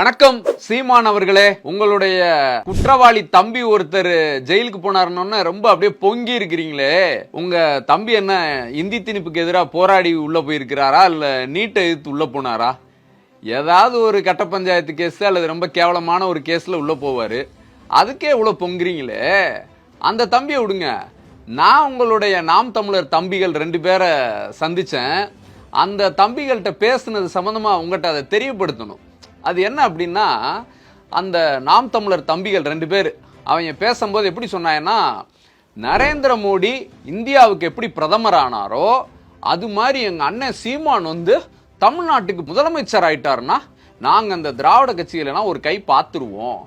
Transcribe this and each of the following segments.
வணக்கம் சீமான் அவர்களே. உங்களுடைய குற்றவாளி தம்பி ஒருத்தர் ஜெயிலுக்கு போனாருன்னு ரொம்ப அப்படியே பொங்கி இருக்கிறீங்களே. உங்க தம்பி என்ன இந்தி திணிப்புக்கு எதிராக போராடி உள்ள போயிருக்கிறாரா? இல்ல நீட்டை எதிர்த்து உள்ள போனாரா? ஏதாவது ஒரு கட்ட பஞ்சாயத்து கேஸ் அல்லது ரொம்ப கேவலமான ஒரு கேஸ்ல உள்ள போவாரு. அதுக்கே இவ்வளோ பொங்குறீங்களே. அந்த தம்பியை விடுங்க. நான் உங்களுடைய நாம் தமிழர் தம்பிகள் ரெண்டு பேரை சந்திச்சேன். அந்த தம்பிகள்கிட்ட பேசுனது சம்மந்தமாக உங்கள்கிட்ட அதை தெரியப்படுத்தணும். அது என்ன அப்படின்னா அந்த நாம் தமிழர் தம்பிகள் ரெண்டு பேர் அவங்க பேசும்போது எப்படி சொன்னாங்கன்னா நரேந்திர மோடி இந்தியாவுக்கு எப்படி பிரதமர் ஆனாரோ அது மாதிரி எங்கள் அண்ணன் சீமான் வந்து தமிழ்நாட்டுக்கு முதலமைச்சர் ஆயிட்டாருன்னா நாங்கள் அந்த திராவிட கட்சிகளெல்லாம் ஒரு கை பார்த்துருவோம்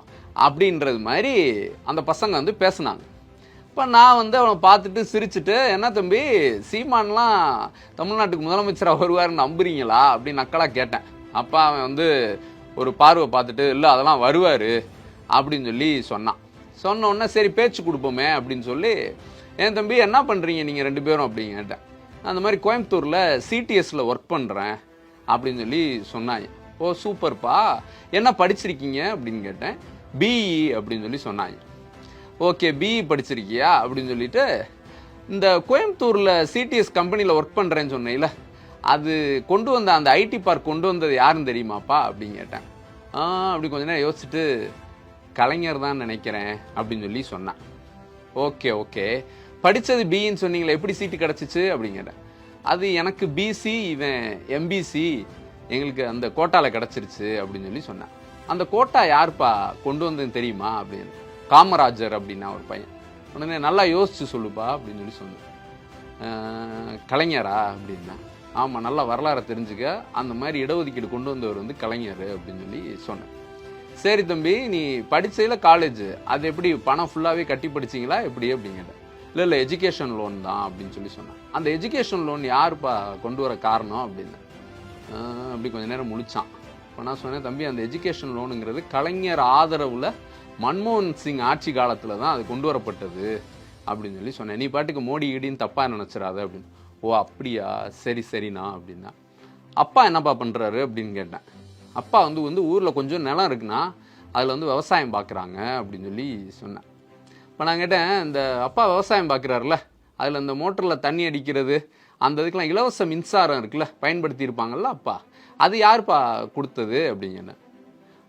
அப்படின்றது மாதிரி அந்த பசங்க வந்து பேசினாங்க. இப்போ நான் வந்து அவனை பார்த்துட்டு சிரிச்சுட்டு என்ன தம்பி சீமான்லாம் தமிழ்நாட்டுக்கு முதலமைச்சராக வருவாருன்னு நம்புறீங்களா அப்படின்னு நக்கலாக கேட்டேன். அப்பா அவன் வந்து ஒரு பார்வை பார்த்துட்டு இல்லை அதெல்லாம் வருவார் அப்படின்னு சொல்லி சொன்னான். சொன்ன உடனே சரி பேச்சு கொடுப்போமே அப்படின்னு சொல்லி என் தம்பி என்ன பண்ணுறீங்க நீங்கள் ரெண்டு பேரும்? அப்படின்னு கேட்டேன். அந்த மாதிரி கோயம்புத்தூரில் சிடிஎஸில் ஒர்க் பண்ணுறேன் அப்படின்னு சொல்லி சொன்னாங்க. ஓ சூப்பர்ப்பா. என்ன படிச்சிருக்கீங்க? அப்படின்னு கேட்டேன். பிஇ அப்படின்னு சொல்லி சொன்னாங்க. ஓகே பிஇ படிச்சிருக்கியா? அப்படின்னு சொல்லிட்டு இந்த கோயம்புத்தூரில் சிடிஎஸ் கம்பெனியில் ஒர்க் பண்ணுறேன்னு சொன்னேன்ல அது கொண்டு வந்த அந்த ஐடி பார்க் கொண்டு வந்தது யாருன்னு தெரியுமாப்பா? அப்படின்னு கேட்டேன் ஆ அப்படி கொஞ்ச நேரம் யோசிச்சுட்டு கலைஞர் தான் நினைக்கிறேன் அப்படின்னு சொல்லி சொன்னான். Okay okay. படித்தது பிஇன்னு சொன்னீங்களே எப்படி சீட்டு கிடச்சிச்சு? அப்படின்னு கேட்டேன். அது எனக்கு பிசி இவன் எம்பிசி எங்களுக்கு அந்த கோட்டாவில் கிடச்சிருச்சு அப்படின்னு சொல்லி சொன்னேன். அந்த கோட்டா யாருப்பா கொண்டு வந்ததுன்னு தெரியுமா? அப்படின்னு. காமராஜர் அப்படின்னா ஒரு பையன். உடனே நல்லா யோசிச்சு சொல்லுப்பா அப்படின்னு சொல்லி சொன்னேன். கலைஞரா? அப்படின்னா. ஆமாம் நல்லா வரலாறை தெரிஞ்சுக்க. அந்த மாதிரி இடஒதுக்கீடு கொண்டு வந்தவர் வந்து கலைஞர் அப்படின்னு சொல்லி சொன்னேன் சரி தம்பி நீ படித்ததில் காலேஜ் அது எப்படி பணம் ஃபுல்லாகவே கட்டி படிச்சிங்களா எப்படி அப்படிங்கிற. இல்லை இல்லை எஜுகேஷன் லோன் தான் அப்படின்னு சொல்லி சொன்னேன் அந்த எஜுகேஷன் லோன் யாருப்பா கொண்டு வர காரணம் அப்படின்னு. அப்படி கொஞ்ச நேரம் முழிச்சான். இப்போ நான் சொன்னேன் தம்பி அந்த எஜுகேஷன் லோனுங்கிறது கலைஞர் ஆதரவில் மன்மோகன் சிங் ஆட்சி காலத்தில் தான் அது கொண்டு வரப்பட்டது அப்படின்னு சொல்லி சொன்னேன். நீ பாட்டுக்கு மோடி இடின்னு தப்பாக நினச்சிடாத அப்படின்னு. ஓ அப்படியா? சரி சரிண்ணா அப்படின்னா. அப்பா என்னப்பா பண்ணுறாரு அப்படின்னு கேட்டேன். அப்பா வந்து வந்து ஊரில் கொஞ்சம் நிலம் இருக்குன்னா அதில் வந்து விவசாயம் பார்க்குறாங்க அப்படின்னு சொல்லி சொன்னேன். இப்போ நான் கேட்டேன் இந்த அப்பா விவசாயம் பார்க்குறாருல அதில் இந்த மோட்டரில் தண்ணி அடிக்கிறது அந்த இதுக்கெலாம் இலவச மின்சாரம் இருக்குல்ல பயன்படுத்தியிருப்பாங்கள்ல அப்பா அது யாருப்பா கொடுத்தது அப்படிங்கன்னு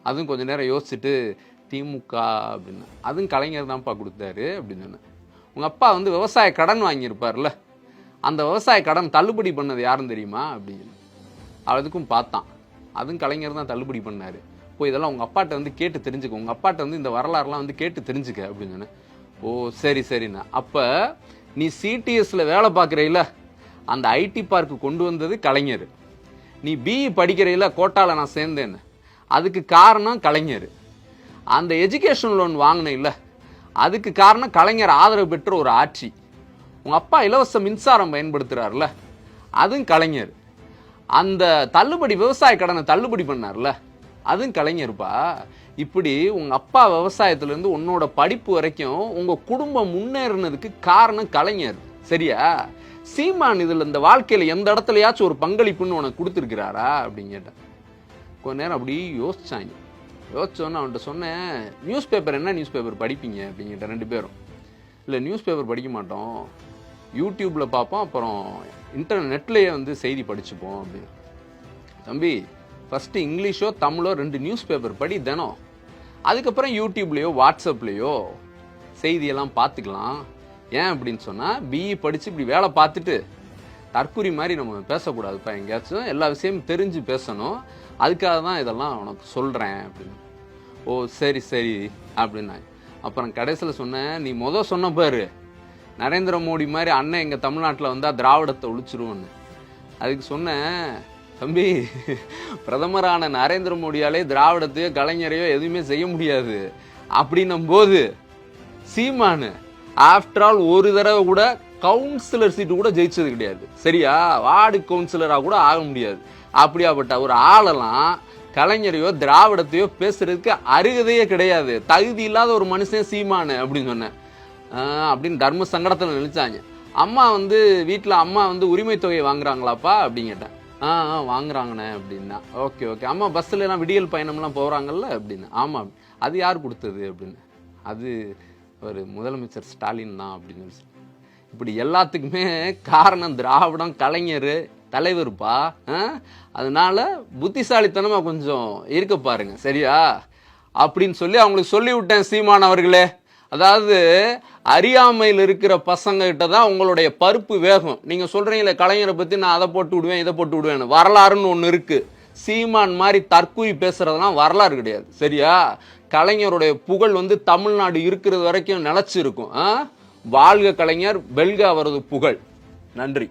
அதுவும் கொஞ்சம் நேரம் யோசிச்சுட்டு திமுக அப்படின்னு. அதுவும் கலைஞர் தான்ப்பா கொடுத்தாரு அப்படின்னு சொன்னேன். உங்கள் அப்பா வந்து விவசாய கடன் வாங்கியிருப்பார்ல அந்த விவசாய கடன் தள்ளுபடி பண்ணது யாருன்னு தெரியுமா? அப்படின்னு அதுக்கும் பார்த்தான். அதுவும் கலைஞர் தான் தள்ளுபடி பண்ணார். போய் இதெல்லாம் உங்கள் அப்பாட்ட வந்து கேட்டு தெரிஞ்சுக்க. உங்கள் அப்பாட்ட வந்து இந்த வரலாறுலாம் வந்து கேட்டு தெரிஞ்சுக்க அப்படின்னு சொன்னேன். ஓ சரி சரிண்ணா. அப்போ நீ சிடிஎஸில் வேலை பார்க்குறையில அந்த ஐடி பார்க்கு கொண்டு வந்தது கலைஞர். நீ பிஇ படிக்கிறையில கோட்டாவில் நான் சேர்ந்தேன்னு அதுக்கு காரணம் கலைஞர். அந்த எஜுகேஷன் லோன் வாங்கினேன் இல்லை அதுக்கு காரணம் கலைஞர் ஆதரவு பெற்ற ஒரு ஆட்சி. உங்கள் அப்பா இலவச மின்சாரம் பயன்படுத்துகிறார்ல அதுவும் கலைஞர். அந்த தள்ளுபடி விவசாய கடனை தள்ளுபடி பண்ணார்ல? அதுவும் கலைஞர்ப்பா. இப்படி உங்கள் அப்பா விவசாயத்துலேருந்து உன்னோட படிப்பு வரைக்கும் உங்கள் குடும்பம் முன்னேறினதுக்கு காரணம் கலைஞர். சரியா? சீமான் இதில் இந்த வாழ்க்கையில் எந்த இடத்துலயாச்சும் ஒரு பங்களிப்புன்னு உனக்கு கொடுத்துருக்கிறாரா? அப்படின்னு கேட்டேன். கொஞ்ச நேரம் அப்படி யோசிச்சாங்க. யோசிச்சோன்னு அவன்கிட்ட சொன்னேன் நியூஸ் பேப்பர் என்ன நியூஸ் பேப்பர் படிப்பீங்க? அப்படிங்கிட்ட ரெண்டு பேரும். இல்லை நியூஸ் பேப்பர் படிக்க மாட்டோம். யூடியூப்பில் பார்ப்போம் அப்புறம் இன்டர்நெட்லேயே வந்து செய்தி படிச்சுப்போம் அப்படின்னு. தம்பி ஃபஸ்ட்டு இங்கிலீஷோ தமிழோ ரெண்டு நியூஸ் பேப்பர் படி தினம். அதுக்கப்புறம் யூடியூப்லேயோ வாட்ஸ்அப்லேயோ செய்தியெல்லாம் பார்த்துக்கலாம். ஏன் அப்படின்னு சொன்னால் பிஇ படித்து இப்படி வேலை பார்த்துட்டு தற்குறி மாதிரி நம்ம பேசக்கூடாதுப்பா எங்கேயாச்சும். எல்லா விஷயமும் தெரிஞ்சு பேசணும். அதுக்காக தான் இதெல்லாம் உனக்கு சொல்கிறேன் அப்படின்னு. ஓ சரி சரி அப்படின்னாங்க அப்புறம் கடைசியில் சொன்னேன் நீ மொதல் சொன்ன பாரு. நரேந்திர மோடி மாதிரி அண்ணன் எங்கள் தமிழ்நாட்டில் வந்தால் திராவிடத்தை ஒழிச்சிருவோன்னு. அதுக்கு சொன்னேன் தம்பி பிரதமரான நரேந்திர மோடியாலே திராவிடத்தையோ கலைஞரையோ எதுவுமே செய்ய முடியாது. அப்படின்னும் போது சீமானு ஆஃப்டர் ஆல் ஒரு தடவை கூட கவுன்சிலர் சீட்டு கூட ஜெயிச்சது கிடையாது. சரியா? வார்டு கவுன்சிலராக கூட ஆக முடியாது. அப்படியாப்பட்ட ஒரு ஆளெல்லாம் கலைஞரையோ திராவிடத்தையோ பேசுறதுக்கு அருகதையே கிடையாது. தகுதி இல்லாத ஒரு மனுஷன் சீமானு அப்படின்னு சொன்னேன். அப்படின்னு தர்ம சங்கடத்தில் நினைச்சாங்க. அம்மா வந்து வீட்டில் அம்மா வந்து உரிமை தொகையை வாங்குறாங்களாப்பா அப்படின்னு கேட்டேன். ஆ ஆ வாங்குறாங்கண்ணே அப்படின்னா. Okay okay. அம்மா பஸ்ஸில் எல்லாம் விடியல் பயணம்லாம் போகிறாங்கல்ல அப்படின்னு. ஆமாம் அது யார் கொடுத்தது அப்படின்னு. அது ஒரு முதலமைச்சர் ஸ்டாலின் தான் அப்படின்னு சொல்லி. இப்படி எல்லாத்துக்குமே காரணம் திராவிடம் கலைஞர் தலைவர்ப்பா. ஆ? அதனால புத்திசாலித்தனமாக கொஞ்சம் இருக்க பாருங்க சரியா? அப்படின்னு சொல்லி அவங்களுக்கு சொல்லிவிட்டேன் சீமான் அவர்களே. அதாவது அறியாமையில் இருக்கிற பசங்கக்கிட்ட தான் உங்களுடைய பருப்பு வேகம். நீங்கள் சொல்கிறீங்களே கலைஞரை பற்றி நான் அதை போட்டு விடுவேன் இதை போட்டு விடுவேன் வரலாறுன்னு ஒன்று இருக்குது சீமான் மாதிரி தற்கூரி பேசுறதெல்லாம் வரலாறு கிடையாது. சரியா? கலைஞருடைய புகழ் வந்து தமிழ்நாடு இருக்கிறது வரைக்கும் நினச்சிருக்கும் ஆ? வாழ்க கலைஞர் வெல்க அவரது புகழ். நன்றி.